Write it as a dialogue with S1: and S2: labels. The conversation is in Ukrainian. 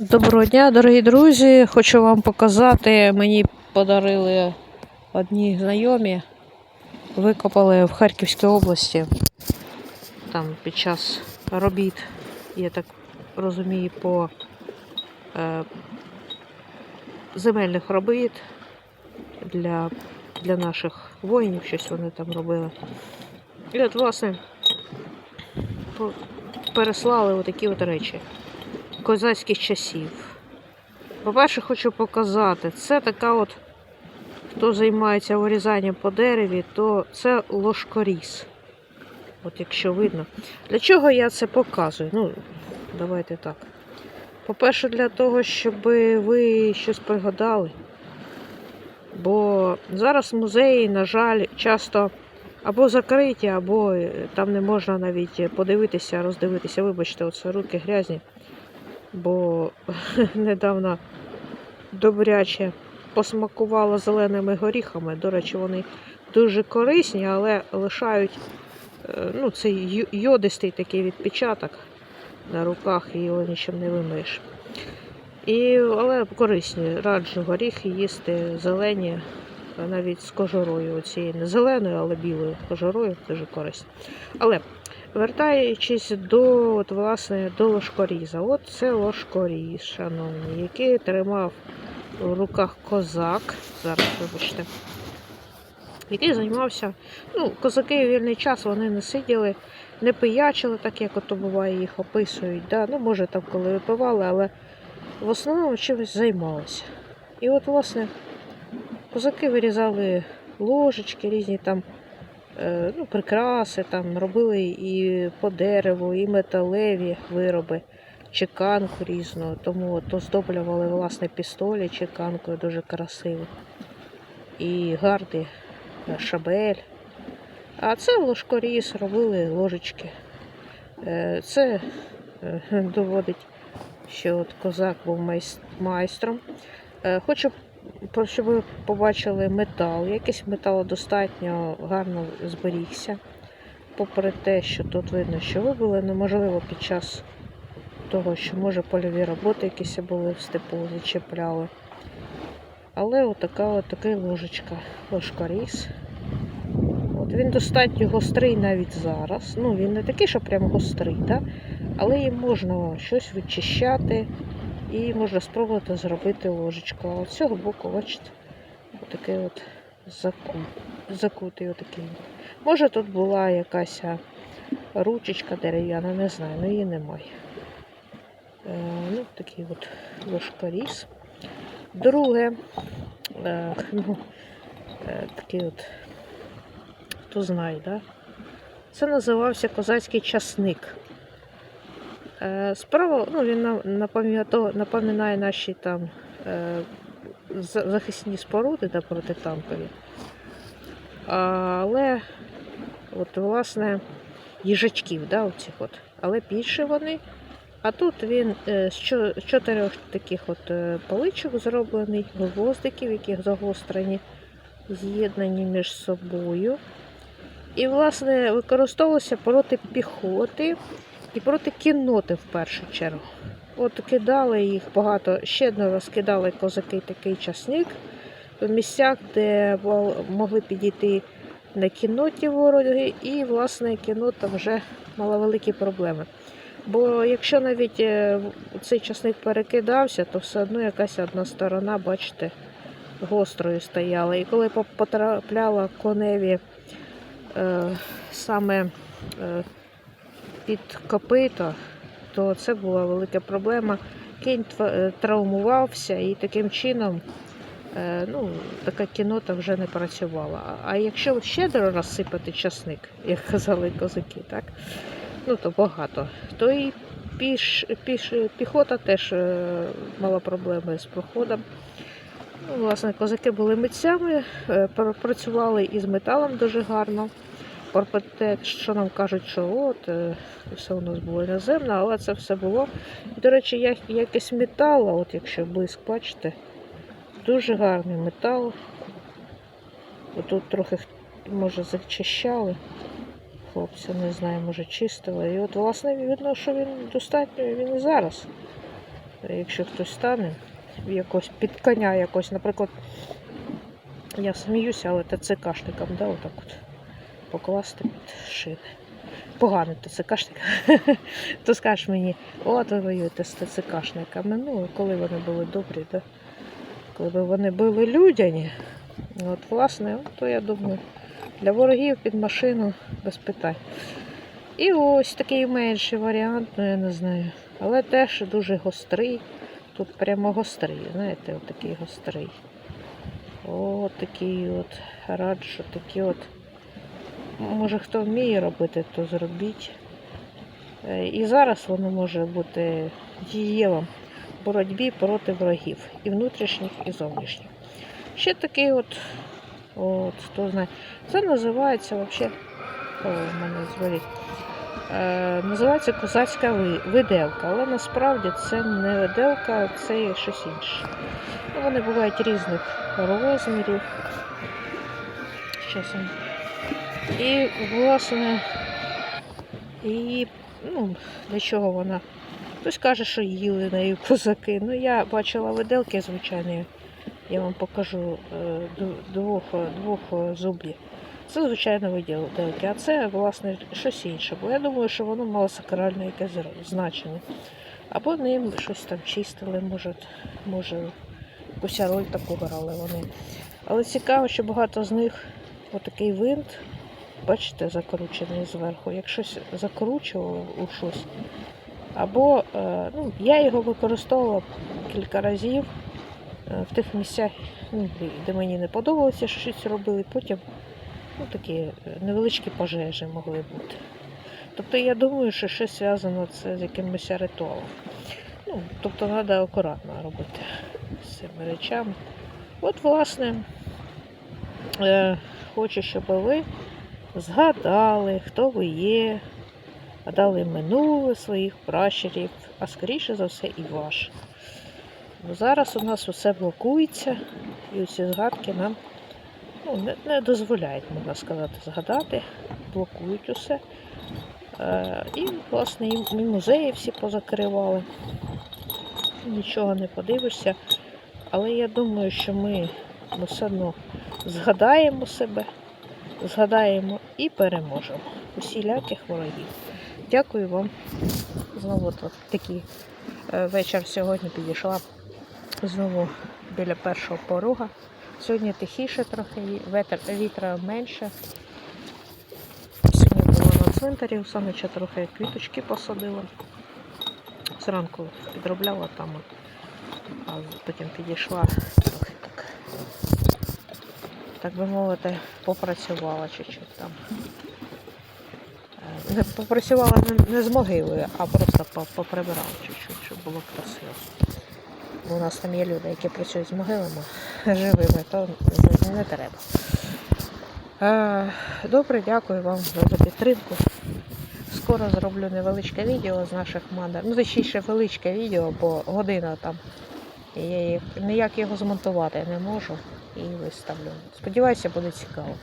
S1: Доброго дня, дорогі друзі. Хочу вам показати. Мені подарили одні знайомі. Викопали в Харківській області. Там під час робіт, я так розумію, по е, земельних робіт для, для наших воїнів, щось вони там робили. І от, власне, переслали отакі от речі козацьких часів. По-перше, хочу показати, це така от, хто займається вирізанням по дереві, то це ложкоріз. От якщо видно. Для чого я це показую? Ну, давайте так. По-перше, для того, щоб ви щось пригадали. Бо зараз музеї, на жаль, часто або закриті, або е, там не можна навіть подивитися, роздивитися. Вибачте, оце руки грязні бо недавно добряче посмакувала зеленими горіхами. До речі, вони дуже корисні, але лишають е, ну, цей йодистий такий відпечаток на руках і його нічим не вимиєш. І, але корисні, раджу горіхи їсти зелені, навіть з кожурою. Оцією не зеленою, але білою кожурою дуже корисні. Але Вертаючись до, от, власне, до ложкоріза. От це ложкоріз, шановні, який тримав в руках козак. Зараз, вибачте. Який займався. Ну, козаки в вільний час вони не сиділи, не пиячили, так як ото буває, їх описують. Да? Ну, може, там коли випивали, але в основному чимось займалися. І от, власне, козаки вирізали ложечки, різні там е, ну, прикраси, там робили і по дереву, і металеві вироби, чеканку різну. Тому оздоблювали власне пістолі чеканкою дуже красиво. І гарди, е, шабель. А це ложкоріз, робили ложечки. Е, Це доводить, що от козак був майстром. Хочу про- щоб ви побачили метал. Якийсь метал достатньо гарно зберігся. Попри те, що тут видно, що вибили, неможливо під час того, що може польові роботи якісь були в степу, зачепляли. Але отака от така ложечка, ложкаріз. От він достатньо гострий навіть зараз. Ну, він не такий, що прям гострий, да? але їм можна щось вичищати. І можна спробувати зробити ложечку. А з цього боку, бачите, отакий от заку... закутий отакий. Може тут була якась ручечка дерев'яна, не знаю, але її немає. Е, ну, такий от ложкаріз. Друге, е, ну, е, такий от, хто знає, да? Це називався козацький часник. Е, Справа, ну, він на- напоминає, наші там е, захисні споруди да, протитанкові. Але от, власне, їжачків, да, оцих от. але більше вони. А тут він е, з чотирьох таких от паличок зроблений, гвоздиків, яких загострені, з'єднані між собою. І, власне, використовувався проти піхоти і проти кінноти в першу чергу. От кидали їх багато, ще одно розкидали козаки такий часник в місцях, де могли підійти на кінноті вороги, і, власне, кіннота вже мала великі проблеми. Бо якщо навіть е, цей часник перекидався, то все одно якась одна сторона, бачите, гострою стояла. І коли потрапляла коневі е, саме е, під копито, то це була велика проблема. Кінь е, травмувався і таким чином е, ну, така кінота вже не працювала. А- якщо щедро розсипати часник, як казали козаки, так? ну то багато, то і піш, піш, піхота теж е, мала проблеми з проходом. Ну, власне, козаки були митцями, працювали із металом дуже гарно. Про те, що нам кажуть, що от е, все у нас було іноземне, але це все було. До речі, як, якийсь метал, от якщо близько бачите, дуже гарний метал. Отут трохи може зачищали. Хлопці, не знаю, може чистили. І от, власне, видно, що він достатньо, він і зараз якщо хтось стане якось під коня якось, наприклад, я сміюся, але ТЦКшникам, да, отак от покласти під шини. Поганий ТЦКшник. То скажеш мені, от ви воюєте з ТЦКшниками. Ну, коли вони були добрі, да? коли вони були людяні, от, власне, то я думаю, для ворогів під машину без питань. І ось такий менший варіант, ну я не знаю. Але теж дуже гострий. Тут прямо гострий, знаєте, от гострий. О, такий от раджу, такі от. Може хто вміє робити, то зробіть. Е, І зараз воно може бути дієвим в боротьбі проти ворогів і внутрішніх, і зовнішніх. Ще такий от, от хто знає, це називається взагалі, о, мене е, називається козацька ви- виделка, але насправді це не виделка, це щось інше. Ну, вони бувають різних розмірів. Я і, власне, і ну, для чого вона? Хтось каже, що їли нею козаки. Ну, я бачила виделки, звичайно, я вам покажу е, двох, двох зубі. Це, звичайно, виделки, а це, власне, щось інше. Бо я думаю, що воно мало сакральне якесь значення. Або ним щось там чистили, може, може, якусь роль таку грали вони. Але цікаво, що багато з них отакий винт бачите, закручений зверху. Як щось закручувало у щось. Або е, ну, я його використовувала кілька разів е, в тих місцях, ну, де- де мені не подобалося, що щось робили. Потім ну, такі е, невеличкі пожежі могли бути. Тобто я думаю, що щось зв'язано це з якимось ритуалом. Ну, тобто треба акуратно робити з цими речами. От, власне, е, хочу, щоб ви згадали, хто ви є, згадали минуле своїх пращурів, а скоріше за все і ваше. Бо зараз у нас усе блокується, і ці згадки нам ну, не, не дозволяють, можна сказати, згадати, блокують усе. Е, і, власне, і музеї всі позакривали. Нічого не подивишся. Але я думаю, що ми все одно згадаємо себе згадаємо і переможемо усіляких ворогів. Дякую вам. Знову такий е, вечір сьогодні підійшла знову біля першого порога. Сьогодні тихіше трохи, вітер, вітра менше. Сьогодні була на цвинтарі, ще трохи квіточки посадила. Зранку підробляла там, а потім підійшла так би мовити, попрацювала чуть-чуть там. Е, Не попрацювала не, з могилою, а просто поприбирала чуть-чуть, щоб було красиво. Бо у нас там є люди, які працюють з могилами живими, то не, треба. Е, Добре, дякую вам за підтримку. Скоро зроблю невеличке відео з наших мандр. Ну, точніше, величке відео, бо година там. І ніяк його змонтувати не можу і виставлю. Сподіваюся, буде цікаво.